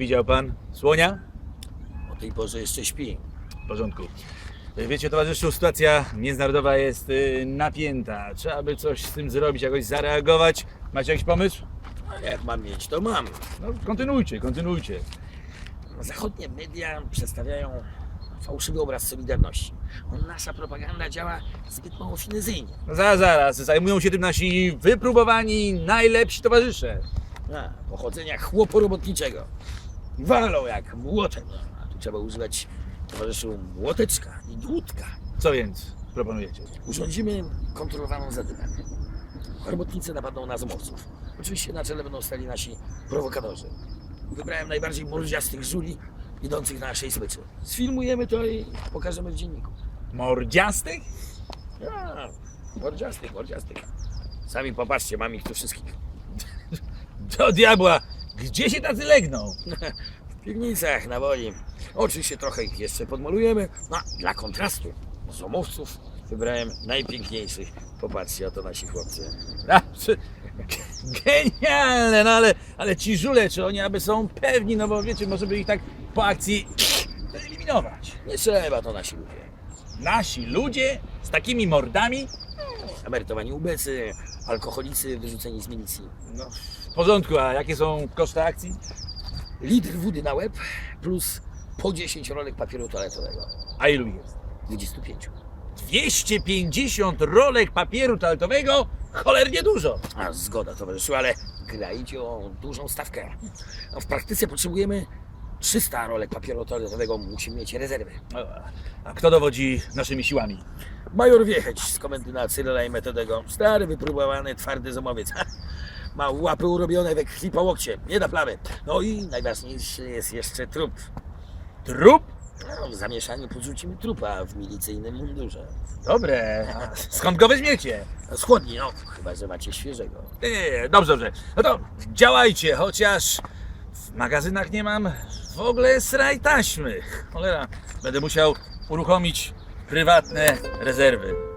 Widział pan słonia? O tej porze jeszcze śpi. W porządku. Wiecie, towarzyszu, sytuacja międzynarodowa jest y, napięta. Trzeba by coś z tym zrobić, jakoś zareagować. Macie jakiś pomysł? A jak mam mieć, to mam. No, kontynuujcie, kontynuujcie. Zachodnie media przedstawiają fałszywy obraz Solidarności. Nasza propaganda działa zbyt mało finezyjnie. No, zaraz, zaraz. Zajmują się tym nasi wypróbowani, najlepsi towarzysze. A, pochodzenia chłopu robotniczego. Walą jak młotem. A tu trzeba używać towarzyszu młoteczka i dłutka. Co więc proponujecie? Urządzimy kontrolowaną zadymę. Robotnicy napadną na zomowców. Oczywiście na czele będą stali nasi prowokatorzy. Wybrałem najbardziej mordziastych żuli idących na naszej smyczy. Sfilmujemy to i pokażemy w dzienniku. Mordziastych? A, mordziastych, mordziastych. Sami popatrzcie, mam ich tu wszystkich. Do diabła! Gdzie się tacy legną? W piwnicach, na woli. Oczywiście trochę ich jeszcze podmalujemy. No, dla kontrastu zomowców wybrałem najpiękniejszych. Popatrzcie, oto nasi chłopcy. A, czy- Genialne, no ale, ale ci żule, czy oni aby są pewni, no bo wiecie, może by ich tak po akcji eliminować. Nie trzeba, to nasi ludzie. Nasi ludzie z takimi mordami? Emerytowani ubecy, alkoholicy wyrzuceni z milicji. No, w porządku, a jakie są koszty akcji? Litr wody na łeb plus po 10 rolek papieru toaletowego. A ilu jest? 25. 250 rolek papieru toaletowego? Cholernie dużo. A zgoda towarzyszu, ale grajcie o dużą stawkę. No, w praktyce potrzebujemy 300 rolek papieru toaletowego. Musimy mieć rezerwy. No, A kto dowodzi naszymi siłami? Major Wiecheć z komendy na Cyryla i Metodego. Stary, wypróbowany, twardy zomowiec. Ha! Ma łapy urobione we krwi po łokcie. Nie da plamy. No i najważniejszy jest jeszcze trup. Trup? No, w zamieszaniu podrzucimy trupa w milicyjnym mundurze. Dobre. A skąd go weźmiecie? Schłodni, no, chyba że macie świeżego. Nie, dobrze, dobrze. No to działajcie, chociaż w magazynach nie mam w ogóle sraj taśmy. Cholera, będę musiał uruchomić prywatne rezerwy.